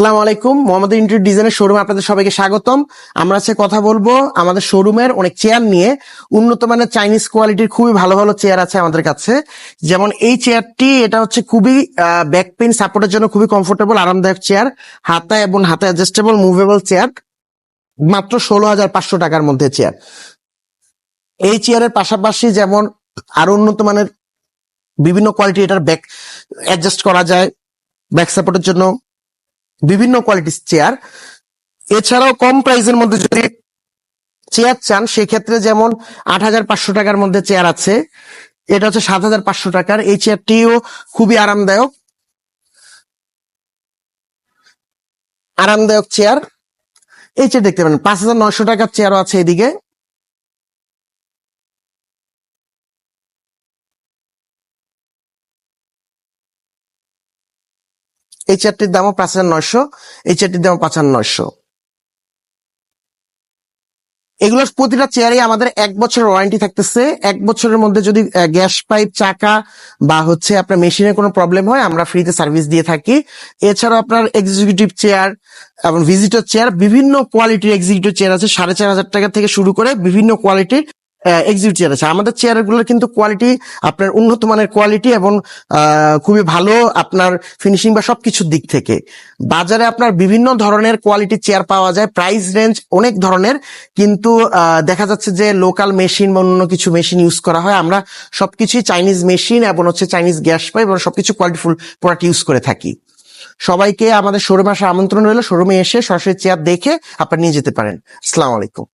সালাম আলাইকুম, মোহাম্মদ ইন্টার ডিজাইনের শোরুমে আপনাদের সবাইকে স্বাগতম। আমরা আজকে কথা বলব আমাদের শোরুমের অনেক চেয়ার নিয়ে। উন্নত মানের চাইনিজ কোয়ালিটির খুবই ভালো ভালো চেয়ার আছে আমাদের কাছে। যেমন এই চেয়ারটি, এটা হচ্ছে খুবই ব্যাক পেইন সাপোর্টের জন্য খুবই কমফোর্টেবল আরামদায়ক চেয়ার। হাতা এবং হাতে অ্যাডজাস্টেবল মুভেবল চেয়ার। মাত্র ষোলো হাজার পাঁচশো টাকার মধ্যে চেয়ার। এই চেয়ারের পাশাপাশি যেমন আরও উন্নত মানের বিভিন্ন কোয়ালিটি এটার ব্যাক অ্যাডজাস্ট করা যায়। ব্যাক সাপোর্টের জন্য বিভিন্ন কোয়ালিটির চেয়ার এছাড়াও কম প্রাইসের মধ্যে যদি চেয়ার চান, সেক্ষেত্রে যেমন আট হাজার পাঁচশো টাকার মধ্যে চেয়ার আছে, এটা হচ্ছে সাত হাজার পাঁচশো টাকার। এই চেয়ারটিও খুবই আরামদায়ক। আরামদায়ক চেয়ার এই চেয়ার দেখতে পারেন, পাঁচ হাজার নয়শো টাকার চেয়ারও আছে এদিকে। এই চেয়ারটির দামও পাঁচ হাজার নয়শো, এই চেয়ারটির দাম পাঁচ হাজার নয়শো। এগুলোর প্রতিটা চেয়ারে আমাদের এক বছরের ওয়ারেন্টি থাকতেছে। এক বছরের মধ্যে যদি গ্যাস পাইপ চাকা বা হচ্ছে আপনার মেশিনের কোনো প্রবলেম হয়, আমরা ফ্রিতে সার্ভিস দিয়ে থাকি। এছাড়াও আপনার এক্সিকিউটিভ চেয়ার এবং ভিজিটর চেয়ার বিভিন্ন কোয়ালিটির এক্সিকিউটিভ চেয়ার আছে। সাড়ে চার হাজার টাকা থেকে শুরু করে বিভিন্ন কোয়ালিটির এক্সিকিউটিভ চেয়ার আছে আমাদের চেয়ারগুলোর কিন্তু কোয়ালিটি আপনার উন্নত মানের কোয়ালিটি এবং খুবই ভালো আপনার ফিনিশিং বা সবকিছুর দিক থেকে। বাজারে আপনার বিভিন্ন ধরনের কোয়ালিটির চেয়ার পাওয়া যায় প্রাইস রেঞ্জ অনেক ধরনের, কিন্তু দেখা যাচ্ছে যে লোকাল মেশিন বা অন্য কিছু মেশিন ইউজ করা হয়। আমরা সবকিছুই চাইনিজ মেশিন এবং হচ্ছে চাইনিজ গ্যাস পাইপ এবং সবকিছু কোয়ালিটিফুল প্রোডাক্ট ইউজ করে থাকি। সবাইকে আমাদের শোরুমে আসার আমন্ত্রণ রইল। শোরুমে এসে সরাসরি চেয়ার দেখে আপনারা নিয়ে যেতে পারেন। আসসালামু আলাইকুম।